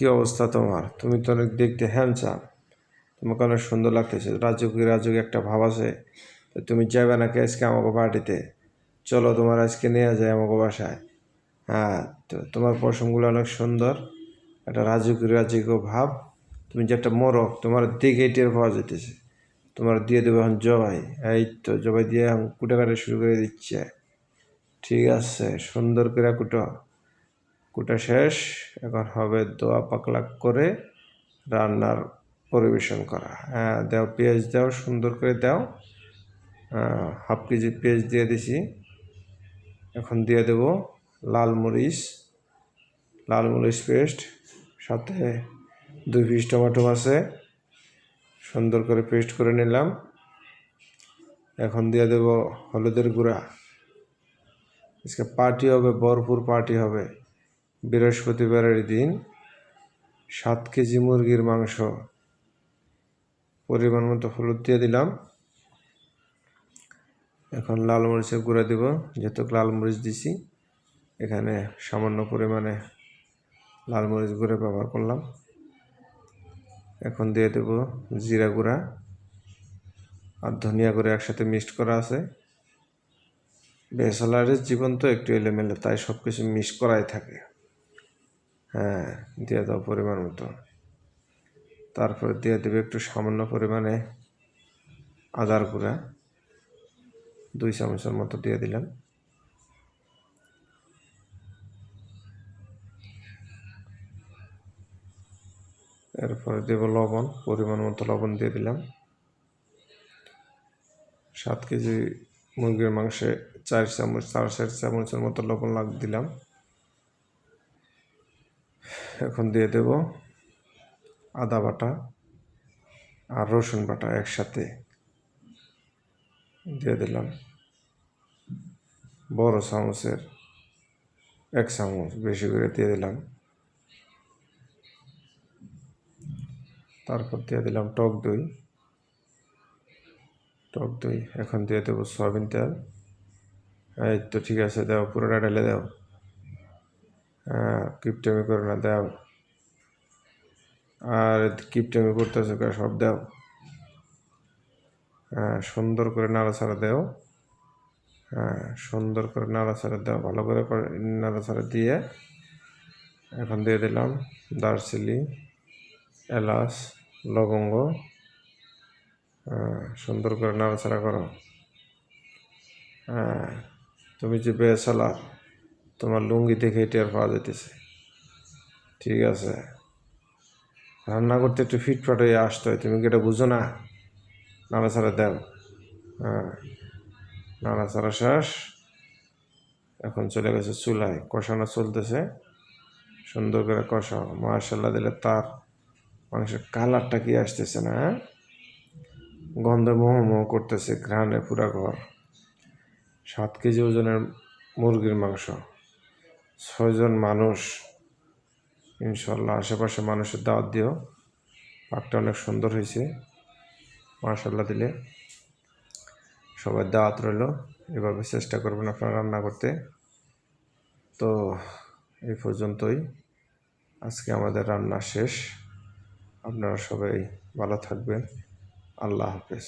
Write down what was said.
কি অবস্থা তোমার? তুমি তো অনেক দেখতে হ্যান্ডসাম তোমাকে অনেক সুন্দর লাগতেছে। রাজুকি রাজুকি একটা ভাব আছে। তুমি যাবে নাকি আজকে আমাকে পার্টিতে চলো তোমার আজকে নিয়ে যায় আমাকে বাসায়। হ্যাঁ তো তোমার পশমগুলো অনেক সুন্দর। একটা রাজুকি রাজুকি ভাব। তুমি যে একটা মোরগ, তোমার দিকে টের পাওয়া যেতেছে তোমার দিয়ে দেবো এখন জবাই। এই তো জবাই দিয়ে এখন কুটে কাটা শুরু করে দিচ্ছে। ঠিক আছে, সুন্দর করে কুটো। কুটা শেষ, এখন হবে দোয়া পাকলাক করে রান্নার পরিবেশন করা। হ্যাঁ দাও পেঁয়াজ দাও, সুন্দর করে দাও। হাফ কেজি পেঁয়াজ দিয়ে দিছি। এখন দিয়ে দেব লাল মরিচ। লাল মরিচ পেস্ট, সাথে দুই পিস টমেটো আছে। সুন্দর করে পেস্ট করে নিলাম। এখন দিয়ে দেব হলুদের গুঁড়া। আজকে পার্টি হবে, ভরপুর পার্টি হবে। বৃহস্পতিবারের দিন সাত কেজি মুরগির মাংস পরিমাণ মতো হলুদ দিয়ে দিলাম। এখন লাল মরিচের গুঁড়া দিব, যেহেতু লাল মরিচ দিছি, এখানে সামান্য পরিমাণে লাল মরিচ গুঁড়ো ব্যবহার করলাম। এখন দিয়ে দেব জিরা গুঁড়া আর ধনিয়া গুঁড়ো একসাথে মিক্সড করা আছে। বেসলারের জীবন তো একটু এলোমেলো, তাই সব কিছু মিক্স করাই থাকে। হ্যাঁ দিয়ে দাও পরিমাণ মতো। তারপরে দিয়ে দেবে একটু সামান্য পরিমাণে আদার গুঁড়া। দুই চামচের মতো দিয়ে দিলাম। এরপরে দেব লবণ, পরিমাণ মতো লবণ দিয়ে দিলাম। সাত কেজি মুরগির মাংসে চার চামচ, চার চার চামচের মতো লবণ লাগ, দিলাম। এখন দিয়ে দেব আদা বাটা আর রসুন বাটা একসাথে। দিয়ে দিলাম বড় চামচের এক চামচ বেশি করে দিয়ে দিলাম। তারপর দিয়ে দিলাম টক দই। টক দই এখন দিয়ে দেবো সয়াবিন তেল। এই তো ঠিক আছে, দাও পুরোটা ঢেলে দাও। কিপটেমি করে না, দাও। আর কিপটেমি করতেছে সব দাও। হ্যাঁ সুন্দর করে নাড়াচাড়া দেও। হ্যাঁ সুন্দর করে নাড়াচাড়া দাও। ভালো করে নাড়াচাড়া দিয়ে এখন দিয়ে দিলাম দারচিনি, এলাচ, লবঙ্গ। সুন্দর করে নাড়াচাড়া করো। হ্যাঁ তুমি যে বেসালা তোমার লুঙ্গি দেখে টের পাওয়া যেতেছে ঠিক আছে। রান্না করতে একটু ফিটফাট হয়ে আসতে হয়। তুমি কি এটা বুঝো না? নাড়াচাড়া দেও। হ্যাঁ। নাড়াচাড়া শেষ। এখন চলে গেছে চুলায়। কষানো চলতেছে। সুন্দর করে কষাও। মার্শাল্লাহ দিলে তার মাংসের কালারটা কি আসতেছে না হ্যাঁ? গন্ধে মোহ মোহ করতেছে। ঘ্রাণে পুরা ঘর। সাত কেজি ওজনের মুরগির মাংস। ছয়জন মানুষ, ইনশাল্লাহ আশেপাশে মানুষের দাওয়াত দিও। পাকটা অনেক সুন্দর হয়েছে মার্শাল্লাহ দিলে। সবার দাওয়াত রইল, এভাবে চেষ্টা করবেন আপনারা রান্না করতে। তো এই পর্যন্তই, আজকে আমাদের রান্না শেষ। আপনারা সবাই ভালো থাকবেন। আল্লাহ হাফেজ।